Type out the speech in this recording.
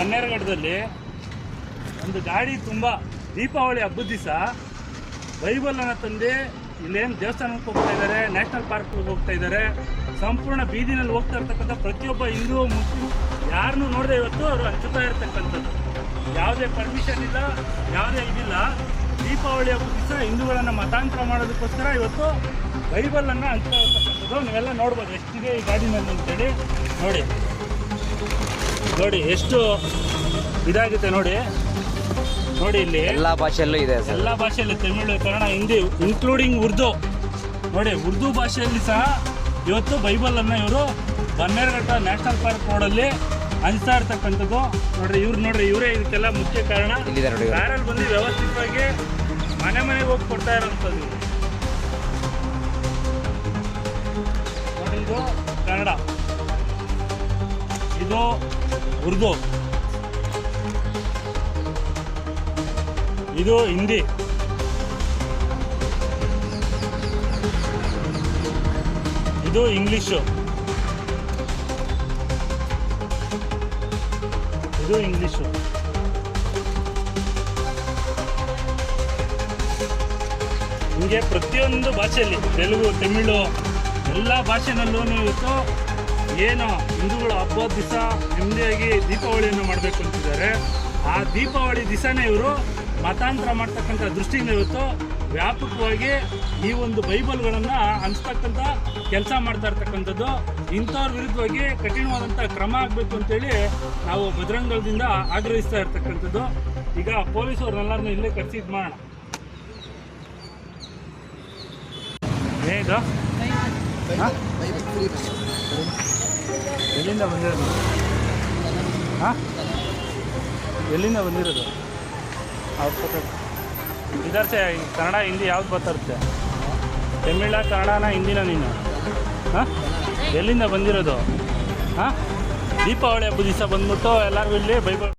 ಬನ್ನೇರಗಢದಲ್ಲಿ ಒಂದು ಗಾಡಿ ತುಂಬ ದೀಪಾವಳಿ ಹಬ್ಬದ ದಿವಸ ಬೈಬಲನ್ನು ತಂದು ಇಲ್ಲೇನು ದೇವಸ್ಥಾನಕ್ಕೆ ಹೋಗ್ತಾ ಇದ್ದಾರೆ, ನ್ಯಾಷನಲ್ ಪಾರ್ಕ್ಗೆ ಹೋಗ್ತಾ ಇದ್ದಾರೆ. ಸಂಪೂರ್ಣ ಬೀದಿನಲ್ಲಿ ಹೋಗ್ತಾ ಇರ್ತಕ್ಕಂಥ ಪ್ರತಿಯೊಬ್ಬ ಹಿಂದೂ ಮುಸ್ಲಿಂ ಯಾರನ್ನು ನೋಡದೆ ಇವತ್ತು ಅವರು ಹಂಚುತ್ತಾ ಇರ್ತಕ್ಕಂಥದ್ದು. ಯಾವುದೇ ಪರ್ಮಿಷನ್ ಇಲ್ಲ, ಯಾವುದೇ ಇದಿಲ್ಲ. ದೀಪಾವಳಿ ಹಬ್ಬದ ದಿವಸ ಹಿಂದೂಗಳನ್ನು ಮತಾಂತರ ಮಾಡೋದಕ್ಕೋಸ್ಕರ ಇವತ್ತು ಬೈಬಲನ್ನು ಹಂಚ್ತಾ ಇರ್ತಕ್ಕಂಥದ್ದು. ನೀವೆಲ್ಲ ನೋಡ್ಬೋದು ಎಷ್ಟಿದೆ ಈ ಗಾಡಿನಲ್ಲಿ ಅಂತೇಳಿ. ನೋಡಿ. ನೋಡಿ ಎಷ್ಟು ಇದಾಗುತ್ತೆ ನೋಡಿ. ನೋಡಿ ಇಲ್ಲಿ. ಎಲ್ಲ ಭಾಷೆಯಲ್ಲೂ ಇದೆ ಎಲ್ಲ ಭಾಷೆಯಲ್ಲಿ ತಮಿಳು ಕನ್ನಡ ಹಿಂದಿ ಇನ್ಕ್ಲೂಡಿಂಗ್ ಉರ್ದು. ನೋಡಿ ಉರ್ದು ಭಾಷೆಯಲ್ಲಿ ಸಹ ಇವತ್ತು ಬೈಬಲನ್ನು ಇವರು ಬನ್ನೇರಘಟ್ಟ ನ್ಯಾಷನಲ್ ಪಾರ್ಕ್ ರೋಡಲ್ಲಿ ಹಂಚ್ತಾ ಇರ್ತಕ್ಕಂಥದ್ದು. ನೋಡ್ರಿ ಇವ್ರು ನೋಡ್ರಿ ಇವರೇ ಇದಕ್ಕೆಲ್ಲ ಮುಖ್ಯ ಕಾರಣ. ಕಾರಲ್ಲಿ ಬಂದು ವ್ಯವಸ್ಥಿತವಾಗಿ ಮನೆ ಮನೆಗೆ ಹೋಗಿ ಕೊಡ್ತಾ ಇರೋಂಥದ್ದು. ನೋಡಿ ಇದು ಕನ್ನಡ. ಇದು ಉರ್ದು. ಇದು ಹಿಂದಿ. ಇದು ಇಂಗ್ಲೀಷು. ಇದು ಇಂಗ್ಲೀಷು. ಹಿಂಗೆ ಪ್ರತಿಯೊಂದು ಭಾಷೆಯಲ್ಲಿ, ತೆಲುಗು, ತಮಿಳು, ಎಲ್ಲ ಭಾಷೆನಲ್ಲೂ ಇವತ್ತು ಏನು ಹಿಂದೂಗಳ ಹಬ್ಬದ ದಿವಸ ನೆಮ್ಮದಿಯಾಗಿ ದೀಪಾವಳಿಯನ್ನು ಮಾಡಬೇಕು ಅಂತಿದ್ದಾರೆ. ಆ ದೀಪಾವಳಿ ದಿವಸನೇ ಇವರು ಮತಾಂತರ ಮಾಡ್ತಕ್ಕಂಥ ದೃಷ್ಟಿಯಿಂದ ಇವತ್ತು ವ್ಯಾಪಕವಾಗಿ ಈ ಒಂದು ಬೈಬಲ್ಗಳನ್ನು ಹಂಚ್ತಕ್ಕಂಥ ಕೆಲಸ ಮಾಡ್ತಾ ಇರ್ತಕ್ಕಂಥದ್ದು. ಇಂಥವ್ರ ವಿರುದ್ಧವಾಗಿ ಕಠಿಣವಾದಂಥ ಕ್ರಮ ಆಗಬೇಕು ಅಂತೇಳಿ ನಾವು ಬಜರಂಗದಿಂದ ಆಗ್ರಹಿಸ್ತಾ ಇರ್ತಕ್ಕಂಥದ್ದು. ಈಗ ಪೊಲೀಸವ್ರನ್ನೆಲ್ಲರನ್ನೂ ಇಲ್ಲೇ ಕರೆಸಿದ್ ಮಾಡೋಣ. ಏನಿದು ಹಾಂ? ಎಲ್ಲಿಂದ ಬಂದಿರೋದು? ಹಾಂ? ಎಲ್ಲಿಂದ ಬಂದಿರೋದು? ಅವ್ರ ಸೆ ಕನ್ನಡ ಹಿಂದಿ ಯಾವ್ದು ಬರ್ತಿರುತ್ತೆ ತಮಿಳ, ಕನ್ನಡನ, ಹಿಂದಿನ ನೀನು. ಹಾಂ? ಎಲ್ಲಿಂದ ಬಂದಿರೋದು? ಹಾಂ? ದೀಪಾವಳಿ ಹಬ್ಬದ ದಿವಸ ಬಂದ್ಬಿಟ್ಟು ಎಲ್ಲರಿಗೂ ಇಲ್ಲಿ ಬೈಬಲ್